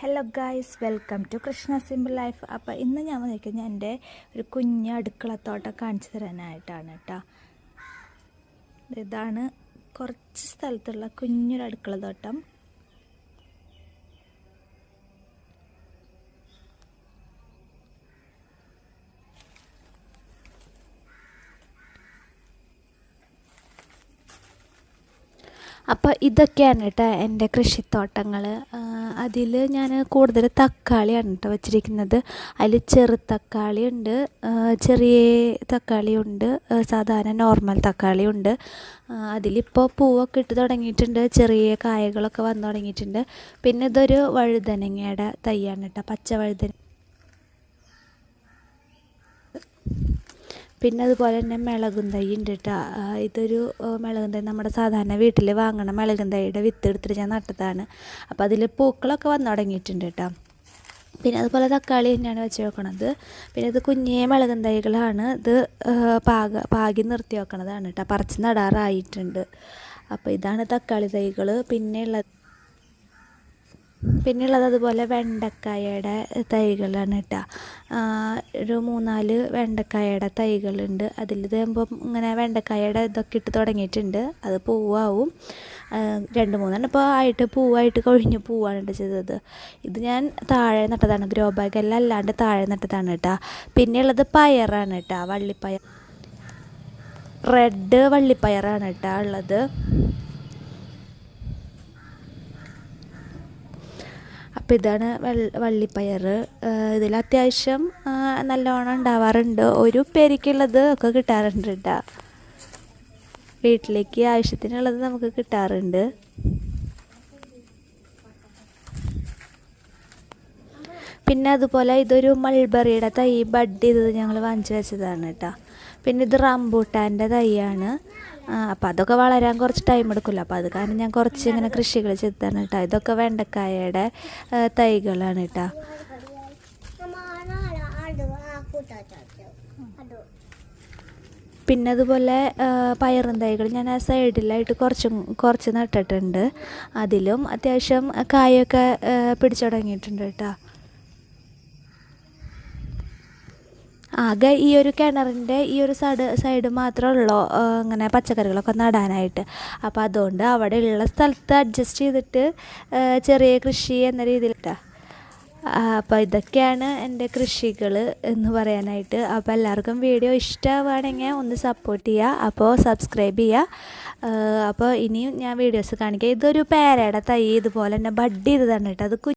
Hello guys welcome to Krishna simple life അപ്പോൾ ഇന്ന് ഞാൻ വന്നിരിക്കുന്നത് എന്റെ ഒരു കുഞ്ഞ് അടുക്കളത്തോട്ടം കാണിച്ചു തരാനായിട്ടാണ് കേട്ടോ ഇതാണ് കുറച്ച് സ്ഥലത്തുള്ള കുഞ്ഞൊരു അടുക്കളത്തോട്ടം അപ്പോൾ ഇതൊക്കെയാണ് കേട്ടോ എന്റെ കൃഷിത്തോട്ടങ്ങൾ അതിൽ ഞാൻ കൂടുതൽ തക്കാളിയാണ് കേട്ടോ വെച്ചിരിക്കുന്നത്. അതിൽ ചെറു തക്കാളി ഉണ്ട് ചെറിയ തക്കാളിയുണ്ട് സാധാരണ നോർമൽ തക്കാളിയുണ്ട്. അതിലിപ്പോൾ പൂവൊക്കെ ഇട്ട് തുടങ്ങിയിട്ടുണ്ട് ചെറിയ കായകളൊക്കെ വന്നു തുടങ്ങിയിട്ടുണ്ട്. പിന്നെ ഇതൊരു വഴുതനങ്ങയുടെ തൈയാണ് കേട്ടോ പച്ച വഴുതന പിന്നെ അതുപോലെ തന്നെ മിളകും തൈ ഉണ്ട് കേട്ടോ ഇതൊരു മിളകും തൈ നമ്മുടെ സാധാരണ വീട്ടിൽ വാങ്ങണ മിളകും തൈയുടെ വിത്ത് എടുത്തിട്ട് ഞാൻ നട്ടതാണ്. അപ്പോൾ അതിൽ പൂക്കളൊക്കെ വന്നു തുടങ്ങിയിട്ടുണ്ട് കേട്ടോ പിന്നെ അതുപോലെ തക്കാളി തന്നെയാണ് വെച്ച് വെക്കണത്. പിന്നെ ഇത് കുഞ്ഞേ മിളകും തൈകളാണ്. ഇത് പാക പാകി നിർത്തി വെക്കണതാണ് കേട്ടോ പറിച്ച് നടാറായിട്ടുണ്ട്. അപ്പോൾ ഇതാണ് തക്കാളി തൈകൾ പിന്നെയുള്ളത് പിന്നെയുള്ളത് അതുപോലെ വെണ്ടക്കായയുടെ തൈകളാണ് കേട്ടോ. ഒരു മൂന്നാൽ വെണ്ടക്കായയുടെ തൈകളുണ്ട്. അതിൽ ഇതാകുമ്പം ഇങ്ങനെ വെണ്ടക്കായയുടെ ഇതൊക്കെ ഇട്ട് തുടങ്ങിയിട്ടുണ്ട്. അത് പൂവാവും. രണ്ട് മൂന്നെണ്ണം ഇപ്പോൾ ആയിട്ട് പൂവായിട്ട് കൊഴിഞ്ഞ് പൂവാണ് ചെയ്തത്. ഇത് ഞാൻ താഴെ നട്ടതാണ്. ഗ്രോ ബാഗെല്ലാം അല്ലാണ്ട് താഴെ നട്ടതാണ് കേട്ടോ. പിന്നെയുള്ളത് പയറാണ് കേട്ടോ. വള്ളിപ്പയർ. റെഡ് വള്ളിപ്പയറാണ് കേട്ടോ ഉള്ളത്. അപ്പോൾ ഇതാണ് വള്ളിപ്പയർ. ഇതിൽ അത്യാവശ്യം നല്ലോണം ഉണ്ടാവാറുണ്ട്. ഒരു പേരിക്കുള്ളത് ഒക്കെ കിട്ടാറുണ്ട് കേട്ടോ വീട്ടിലേക്ക് ആവശ്യത്തിനുള്ളത് നമുക്ക് കിട്ടാറുണ്ട്. പിന്നെ അതുപോലെ ഇതൊരു മൾബറിയുടെ തൈ ബഡ് ചെയ്തത് ഞങ്ങൾ വാങ്ങിച്ചു വെച്ചതാണ് കേട്ടോ പിന്നെ ഇത് റംബൂട്ടാന്റെ തൈയാണ്. അപ്പോൾ അതൊക്കെ വളരാൻ കുറച്ച് ടൈം എടുക്കില്ല അപ്പോൾ അത് കാരണം ഞാൻ കുറച്ച് ഇങ്ങനെ കൃഷികൾ ചെയ്താണ് കേട്ടോ ഇതൊക്കെ വെണ്ടക്കായയുടെ തൈകളാണ് കേട്ടോ പിന്നെ അതുപോലെ പയറും തൈകൾ ഞാൻ ആ സൈഡിലായിട്ട് കുറച്ച് കുറച്ച് നട്ടിട്ടുണ്ട്. അതിലും അത്യാവശ്യം കായൊക്കെ പിടിച്ചു തുടങ്ങിയിട്ടുണ്ട് കേട്ടോ ആകെ ഈ ഒരു കിണറിന്റെ ഈ ഒരു സൈഡ് സൈഡ് മാത്രമേ ഉള്ളൂ അങ്ങനെ പച്ചക്കറികളൊക്കെ നടാനായിട്ട്. അപ്പോൾ അതുകൊണ്ട് അവിടെ ഉള്ള സ്ഥലത്ത് അഡ്ജസ്റ്റ് ചെയ്തിട്ട് ചെറിയ കൃഷി എന്ന രീതിയിലിട്ടാ. അപ്പോൾ ഇതൊക്കെയാണ് എന്റെ കൃഷികൾ എന്ന് പറയാനായിട്ട്. അപ്പോൾ എല്ലാവർക്കും വീഡിയോ ഇഷ്ടമാണെങ്കിൽ ഒന്ന് സപ്പോർട്ട് ചെയ്യുക. അപ്പോൾ സബ്സ്ക്രൈബ് ചെയ്യുക. അപ്പോൾ ഇനിയും ഞാൻ വീഡിയോസ് കാണിക്കുക ഇതൊരു പേരയുടെ തൈ ഇതുപോലെ തന്നെ ബഡ് ചെയ്തതാണ് കേട്ടോ. അത്